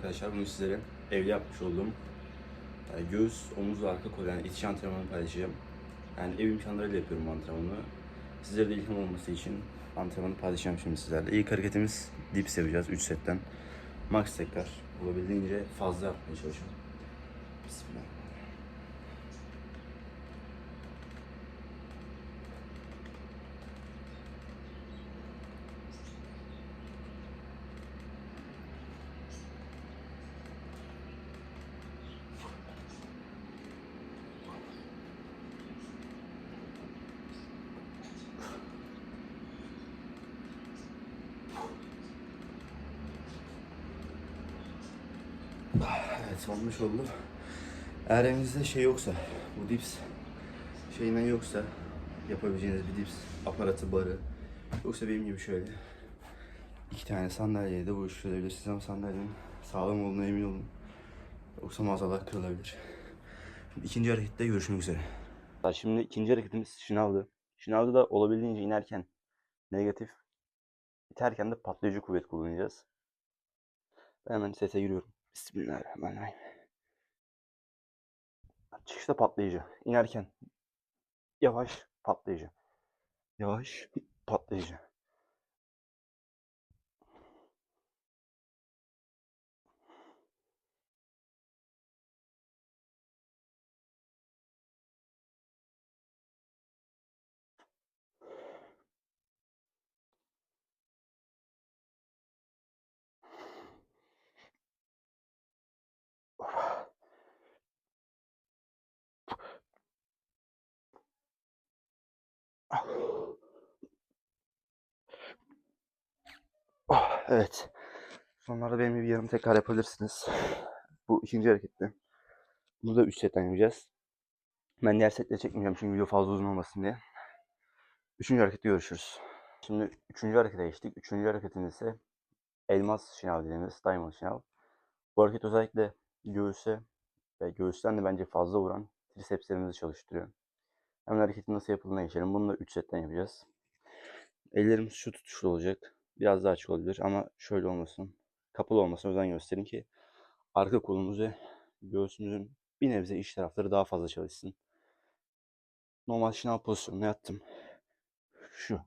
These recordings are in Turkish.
arkadaşlar. Bunu sizlere evde yapmış olduğum yani göğüs, omuz ve arka kol yani itiş antrenmanı paylaşacağım. Yani ev imkanlarıyla yapıyorum antrenmanı. Sizlere de ilham olması için antrenmanı paylaşacağım şimdi sizlerle. İlk hareketimiz dips yapacağız 3 setten. Max tekrar olabildiğince fazla yapmaya çalışıyorum. Bismillah. Evet olmuş oldu. Eğer evinizde şey yoksa, bu dips şeyinden yoksa yapabileceğiniz bir dips aparatı, barı yoksa benim gibi şöyle iki tane sandalyeyi de buluşturabilirsiniz ama sandalyenin sağlam olduğuna emin olun. Yoksa maazallah kırılabilir. Şimdi ikinci harekette görüşmek üzere. Şimdi ikinci hareketimiz şınavdı. Şınavda da olabildiğince inerken negatif, iterken de patlayıcı kuvvet kullanacağız. Ben hemen sese giriyorum. Bismillahirrahmanirrahim. Çıkışta patlayıcı. İnerken yavaş patlayıcı. Yavaş patlayıcı. Oh, evet. Sonlarda benim gibi yarım tekrar yapabilirsiniz. Bu ikinci harekette. Bunu da 3 setten yapacağız. Ben diğer setleri çekmeyeceğim çünkü video fazla uzun olmasın diye. Üçüncü harekette görüşürüz. Şimdi üçüncü harekete geçtik. Üçüncü hareketimiz ise elmas şınav dediğimiz diamond şınav. Bu hareket özellikle göğüse ve göğüsten de bence fazla vuran trisepslerimizi çalıştırıyor. Hemen hareketin nasıl yapıldığına geçelim. Bunu da 3 setten yapacağız. Ellerimiz şu tutuşlu olacak. Biraz daha açık olabilir ama şöyle olmasın. Kapalı olmasına özen gösterin ki arka kolumuz ve göğsümüzün bir nebze iç tarafları daha fazla çalışsın. Normal şınav pozisyonuna yattım. Şu.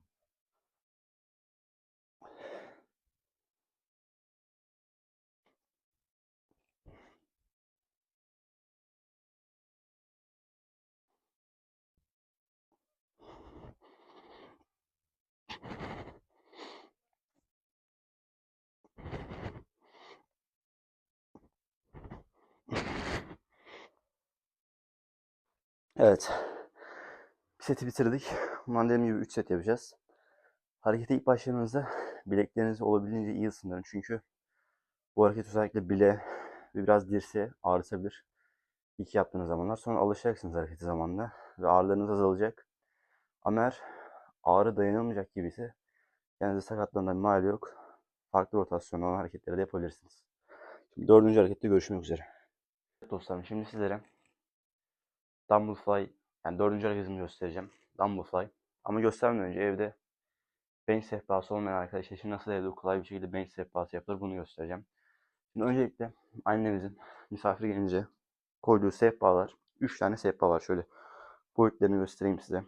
Evet. Bir seti bitirdik. Bundan dediğim gibi 3 set yapacağız. Harekete ilk başladığınızda bileklerinizi olabildiğince iyi ısındırın. Çünkü bu hareket özellikle bile ve biraz dirseğe ağrıtabilir. İlk yaptığınız zamanlar. Sonra alışacaksınız hareketi zamanla ve ağrılarınız azalacak. Ama eğer ağrı dayanılmayacak gibiyse kendinize sakatlanma ihtimali yok. Farklı rotasyon olan hareketleri de yapabilirsiniz. Şimdi dördüncü harekette görüşmek üzere. Evet dostlarım şimdi sizlere Dumbbell Fly yani dördüncü hareketimi göstereceğim. Dumbbell Fly. Ama göstermeden önce evde bench sehpası olmayan arkadaşlar için nasıl evde kolay bir şekilde bench sehpası yapılır bunu göstereceğim. Şimdi öncelikle annemizin misafir gelince koyduğu sehpalar. 3 tane sehpa var şöyle. Boyutlarını göstereyim size.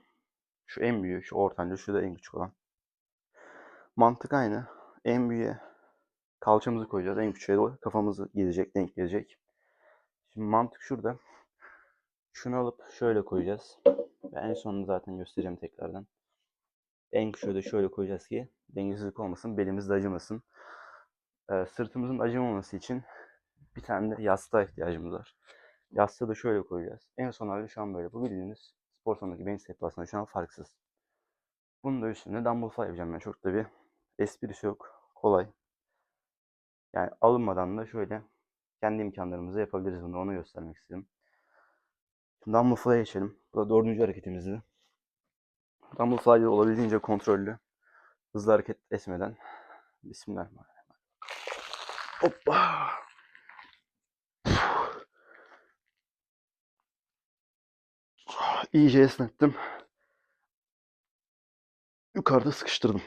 Şu en büyüğü, şu ortanca, şu da en küçük olan. Mantık aynı. En büyüğe kalçamızı koyacağız. En küçüğe de kafamızı gelecek, denk gelecek. Şimdi mantık şurada. Şunu alıp şöyle koyacağız. Ve en sonunu zaten göstereceğim tekrardan. En küçüğü de şöyle koyacağız ki dengesizlik olmasın, belimiz de acımasın. Ee, sırtımızın acımaması için bir tane de yastığa ihtiyacımız var. Yastığı da şöyle koyacağız. En son hali şu an böyle. Bu bildiğiniz spor salonundaki bench sehpasında şu an farksız. Bunun da üstünde dumbbell fly yapacağım ben. Çok da bir esprisi yok. Kolay. Yani alınmadan da şöyle kendi imkanlarımızla yapabiliriz bunu. Onu göstermek istedim. Dumbbell Fly'a geçelim. Bu da dördüncü hareketimizdi. Dumbbell Fly'da olabildiğince kontrollü, hızlı hareket etmeden. Bismillahirrahmanirrahim. Hoppa. İyice esnettim. Yukarıda sıkıştırdım.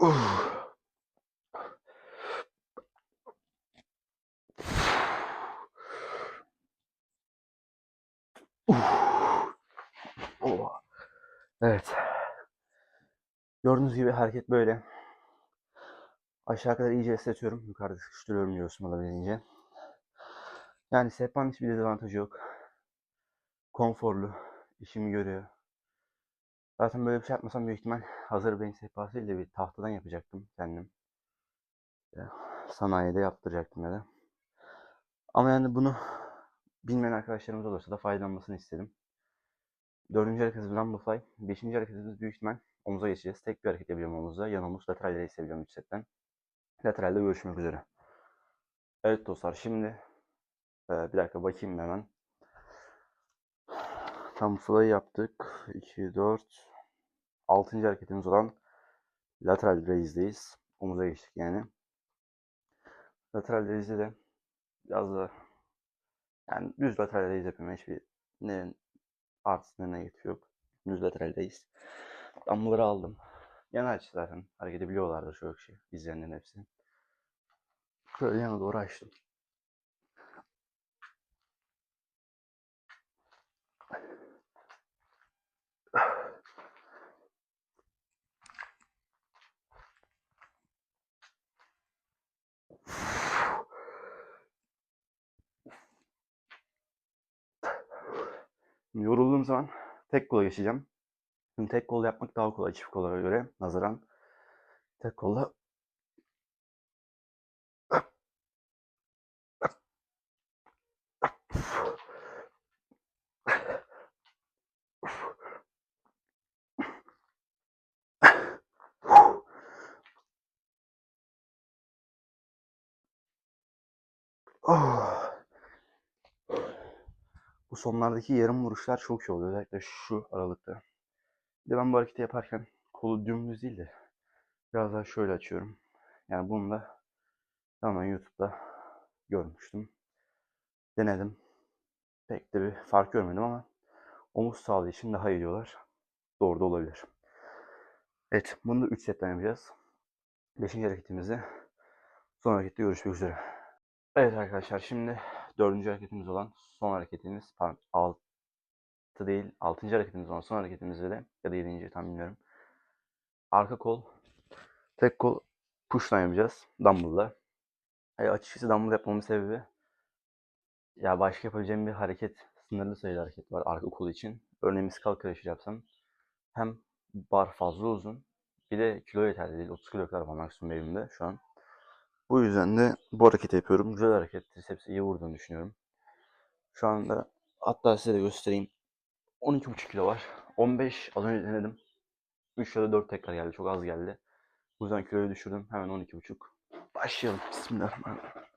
Uf. Evet. Gördüğünüz gibi hareket böyle. Aşağı kadar iyice esnetiyorum. Yukarıda sıkıştırıyorum göğsümü olabildiğince. Yani sehpanın hiçbir dezavantajı yok. Konforlu. işimi görüyor. Zaten böyle bir şey yapmasam büyük ihtimal hazır beyin sehpasıyla bir tahtadan yapacaktım kendim. Sanayide yaptıracaktım ya da. Ama yani bunu bilmeyen arkadaşlarımız olursa da faydalanmasını istedim. Dördüncü hareketimiz Rumblefly. Beşinci hareketimiz büyük ihtimal omuza geçeceğiz. Tek bir hareket yapacağım omuzda. Yan omuz lateralleri seviyorum 3 setten. Lateralde görüşmek üzere. Evet dostlar şimdi e, bir dakika bakayım hemen. Tam fly yaptık. 2, 4, 6. hareketimiz olan lateral raise'deyiz. Omuza geçtik yani. Lateral raise'de de biraz da yani düz lateral raise yapıyorum. Hiçbir ne artısı ne negatifi yok. Düz lateral raise. Dumbbell'ları aldım. Yan açı zaten hareket biliyorlardır çoğu kişi. izleyenlerin hepsi. Şöyle yana doğru açtım. Yorulduğum zaman tek kola geçeceğim. Şimdi tek kol yapmak daha kolay çift kolara göre nazaran. Tek kolla Oh. Bu sonlardaki yarım vuruşlar çok iyi oluyor. Özellikle şu aralıkta. Bir de ben bu hareketi yaparken kolu dümdüz değil de biraz daha şöyle açıyorum. Yani bunu da tamamen YouTube'da görmüştüm. Denedim. Pek de bir fark görmedim ama omuz sağlığı için daha iyi diyorlar. Doğru da olabilir. Evet, bunu da 3 setten yapacağız. 5. hareketimizde son harekette görüşmek üzere. Evet arkadaşlar şimdi dördüncü hareketimiz olan son hareketimiz pardon 6 değil 6. hareketimiz olan son hareketimizde de ya da 7. tam bilmiyorum. Arka kol tek kol push'tan yapacağız dumbbell'la. E, açıkçası dumbbell yapmamın sebebi ya başka yapabileceğim bir hareket sınırlı sayıda hareket var arka kol için. Örneğin skull crush yapsam hem bar fazla uzun bir de kilo yeterli değil. 30 kilo kadar var maksimum elimde şu an. Bu yüzden de bu hareketi yapıyorum. Güzel hareket. Triceps'e iyi vurduğunu düşünüyorum. Şu anda hatta size de göstereyim. 12,5 kilo var. 15 az önce denedim. 3 ya da 4 tekrar geldi. Çok az geldi. Bu yüzden kiloyu düşürdüm. Hemen 12,5. Başlayalım. Bismillahirrahmanirrahim.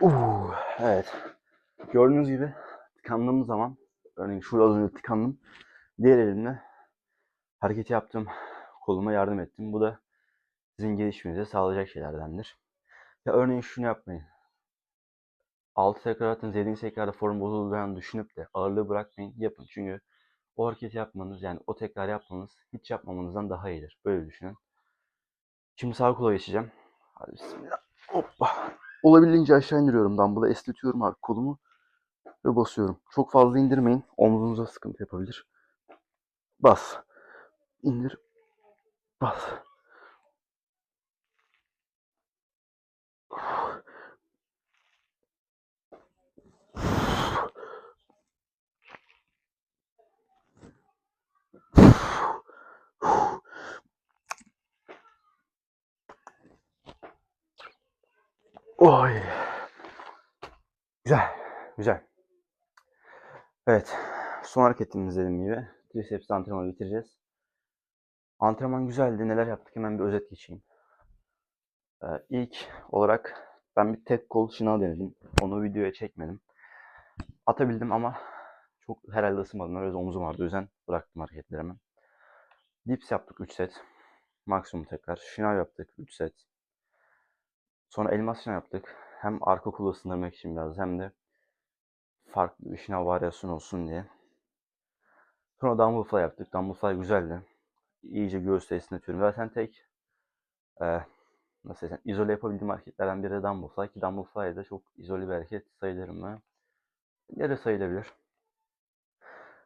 Uh, evet. Gördüğünüz gibi tıkandığım zaman, örneğin şurada az önce tıkandım. Diğer elimle hareket yaptım. Koluma yardım ettim. Bu da sizin gelişmenize sağlayacak şeylerdendir. Ya örneğin şunu yapmayın. 6 tekrar attınız, 7. tekrarda form bozulacağını düşünüp de ağırlığı bırakmayın. Yapın. Çünkü o hareketi yapmanız yani o tekrar yapmanız hiç yapmamanızdan daha iyidir. Böyle düşünün. Şimdi sağ kola geçeceğim. Hadi bismillah. Hoppa. Olabildiğince aşağı indiriyorum dumbbell'ı. Esnetiyorum artık kolumu. Ve basıyorum. Çok fazla indirmeyin. Omzunuza sıkıntı yapabilir. Bas. İndir. Bas. Oy. Güzel. Güzel. Evet. Son hareketimiz dediğim gibi. Triceps antrenmanı bitireceğiz. Antrenman güzeldi. Neler yaptık hemen bir özet geçeyim. Ee, ilk olarak Ben bir tek kol şınav denedim. Onu videoya çekmedim. Atabildim ama çok herhalde ısınmadım. Biraz omzum vardı. O yüzden bıraktım hareketlerimi. Dips yaptık 3 set. Maksimum tekrar. Şınav yaptık 3 set. Sonra elmas şınav yaptık. Hem arka kolu ısındırmak için biraz hem de farklı bir şınav varyasyon olsun diye. Sonra dumbbell yaptık. Dumbbell güzeldi. İyice göğüs esnetiyorum. Zaten tek eee nasıl desem izole yapabildiğim hareketlerden biri de dumbbell ki dumbbell fly de çok izole bir hareket sayılır mı? Yarı sayılabilir.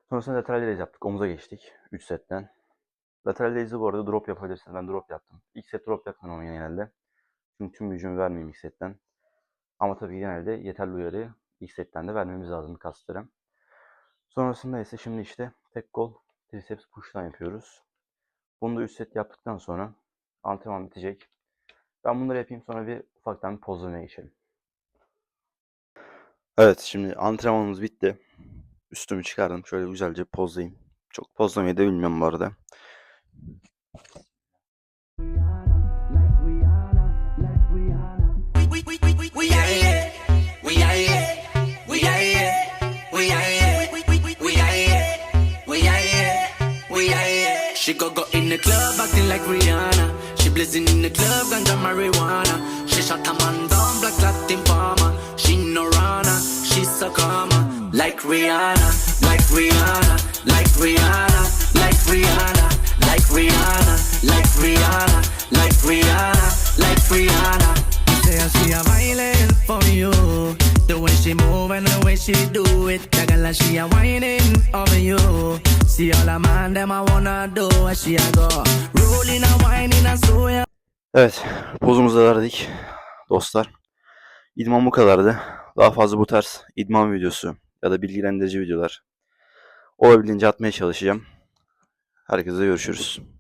Sonrasında lateral raise yaptık. Omuza geçtik. 3 setten. Lateral raise'i bu arada drop yapabilirsiniz. Ben drop yaptım. İlk set drop yapmıyorum genelde. Çünkü tüm gücümü vermeyeyim ilk setten. Ama tabii genelde yeterli uyarıyı ilk setten de vermemiz lazım kaslara. Sonrasında ise şimdi işte tek kol triceps push'tan yapıyoruz. Bunu da 3 set yaptıktan sonra antrenman bitecek. Ben bunları yapayım sonra bir ufaktan bir pozlamaya geçelim. Evet şimdi antrenmanımız bitti. Üstümü çıkardım. Şöyle güzelce pozlayayım. Çok pozlamayı da bilmiyorum bu arada. Club acting like Rihanna. She blazing in the club, ganja marijuana. She shot a man down, black Latin farmer. She no runner, she's so calmer. Like Rihanna, like Rihanna, like Rihanna, like Rihanna, like Rihanna, like Rihanna, like Rihanna, like Rihanna. Say a violin for you. The way she move and the way she do it. That girl she a whining over you. See all the man them I wanna do what she a go. Rolling and whining and so ya. Evet, pozumuzu verdik dostlar. İdman bu kadardı. Daha fazla bu tarz idman videosu ya da bilgilendirici videolar olabildiğince atmaya çalışacağım. Herkese görüşürüz.